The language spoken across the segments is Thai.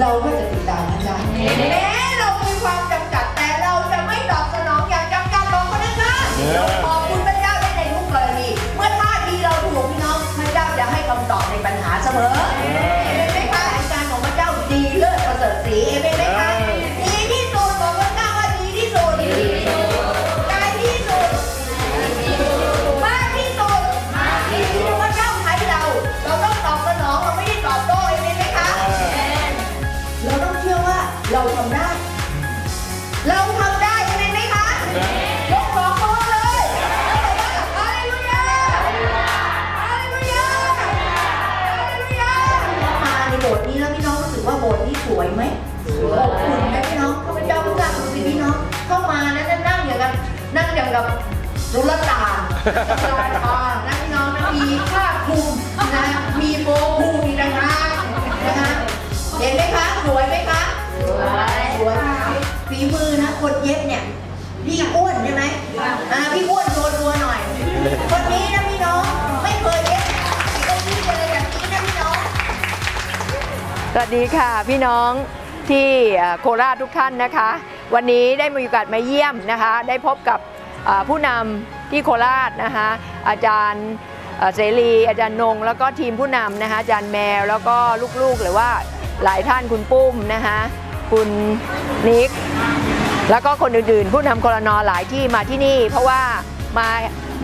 เราก็จะติดตามนะจ๊ะแม้เรามีความจำ รุลตานลายพรางนะพี่น้องนะมีผ้าคลุมนะมีโบผูอีกต่างหากนะคะเห็นไหมคะสวยไหมคะสวยสวยฝีมือนะคนเย็บเนี่ยพี่อ้วนใช่ไหมอ่าพี่อ้วนโชว์ตัวหน่อย คนนี้นะพี่น้องไม่เคยเย็บตรงนี้เลยอย่างนี้นะพี่น้องสวัสดีค่ะพี่น้องที่เอ่อโคราชทุกท่านนะคะ วันนี้ได้มีโอกาสมาเยี่ยมนะคะ ได้พบกับเอ่อ ผู้นำที่โคราชนะคะอาจารย์เสรีอาจารย์นง แล้วก็ทีมผู้นำนะคะอาจารย์แมวแล้วก็ลูกๆ หรือว่าหลายท่านคุณปุ้มนะคะคุณนิกแล้วก็คนอื่นๆ ผู้นำคลนอหลายที่มาที่นี่ เพราะว่ามา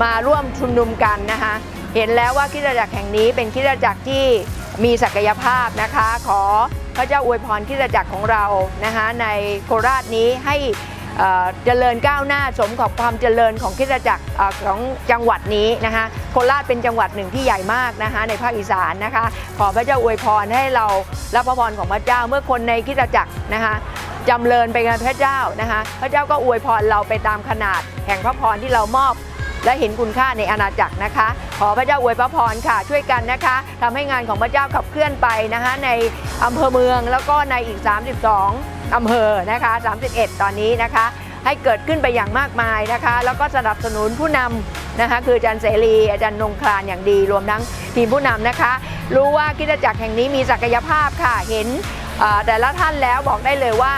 มาร่วมชุมนุมกันนะคะเห็นแล้วว่าคริสตจักรแห่งนี้เป็นคริสตจักรที่มีศักยภาพนะคะ ขอพระเจ้าอวยพรคริสตจักรของเรานะคะในโคราชนี้ให้ เจริญก้าวหน้าสมกับความเจริญของคริสตจักรของจังหวัดนี้นะคะโคราชเป็นจังหวัดหนึ่งที่ใหญ่มากนะคะในภาคอีสานนะคะ ขอพระเจ้าอวยพรให้เรารับพระพรของพระเจ้าเมื่อคนในคริสตจักรนะคะจำเริญไปงานพระเจ้านะคะพระเจ้าก็อวยพรเราไปตามขนาดแห่งพระพรที่เรามอบและเห็นคุณค่าในอาณาจักรนะคะ ขอพระเจ้าอวยพระพรค่ะ ช่วยกันนะคะทำให้งานของพระเจ้าขับเคลื่อนไปนะคะ ในอำเภอเมืองแล้วก็ในอีก 32 อำเภอนะคะ 31 ตอนนี้นะคะ ให้เกิดขึ้นไปอย่างมากมายนะคะ แล้วก็สนับสนุนผู้นำนะคะ คืออาจารย์เสรีอาจารย์นงคลานอย่างดี รวมทั้งทีมผู้นำนะคะ รู้ว่าคริสตจักรแห่งนี้มีศักยภาพค่ะเห็นแต่ละท่านแล้วบอกได้เลยว่า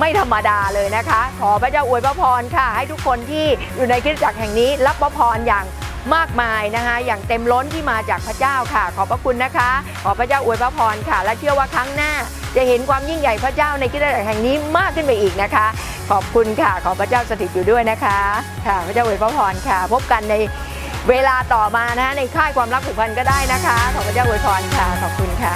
ไม่ธรรมดาเลยนะคะ ขอพระเจ้าอวยพระพรค่ะ ให้ทุกคนที่อยู่ในคริสตจักรแห่งนี้ รับพระพรอย่างมากมายนะคะ อย่างเต็มล้นที่มาจากพระเจ้าค่ะ ขอบพระคุณนะคะ ขอพระเจ้าอวยพระพรค่ะ และเชื่อว่าครั้งหน้า จะเห็นความยิ่งใหญ่พระเจ้าในคริจักรแห่งนี้มากขึ้นไปอีกนะคะ ขอบคุณค่ะ ขอพระเจ้าสถิตอยู่ด้วยนะคะ ค่ะพระเจ้าอวยพระพรค่ะ พบกันในเวลาต่อมานะในค่ายความรักผูกพันก็ได้นะคะ ขอพระเจ้าอวยพรค่ะ ขอบคุณค่ะ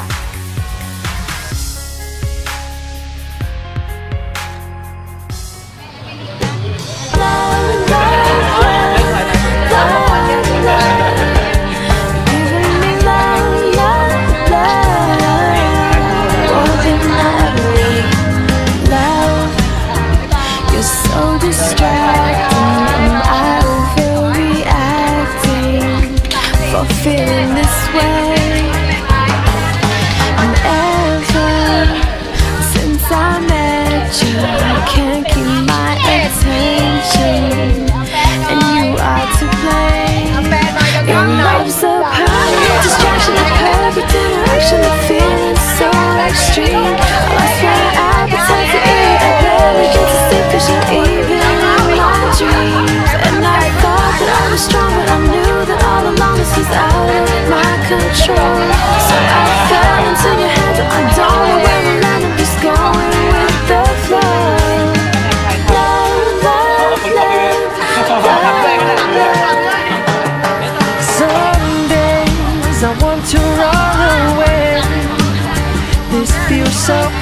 So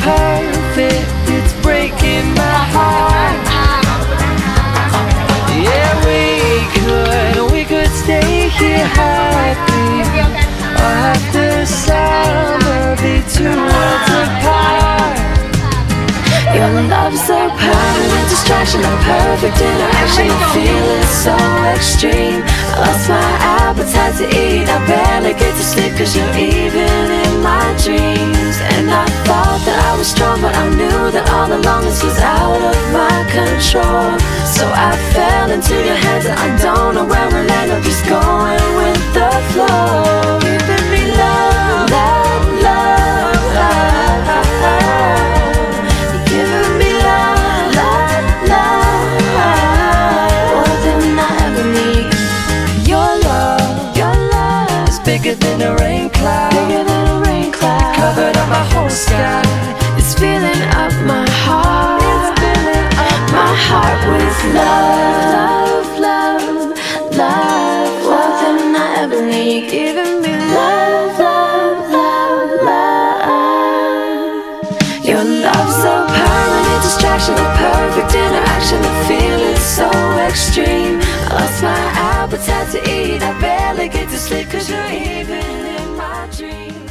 perfect, it's breaking my heart. Yeah, we could, we could stay here happy. Or the summer be two worlds apart. Your love's so permanent distraction, a perfect interaction. The feeling so extreme. I lost my appetite to eat. I barely get to sleep into your and I don't know where we're going with the flow. Giving me love, love, love, love. Giving me love, love, love. I ever need. Your love, your love is bigger than a rain cloud. Lost my appetite to eat, I barely get to sleep, cause you're even in my dreams.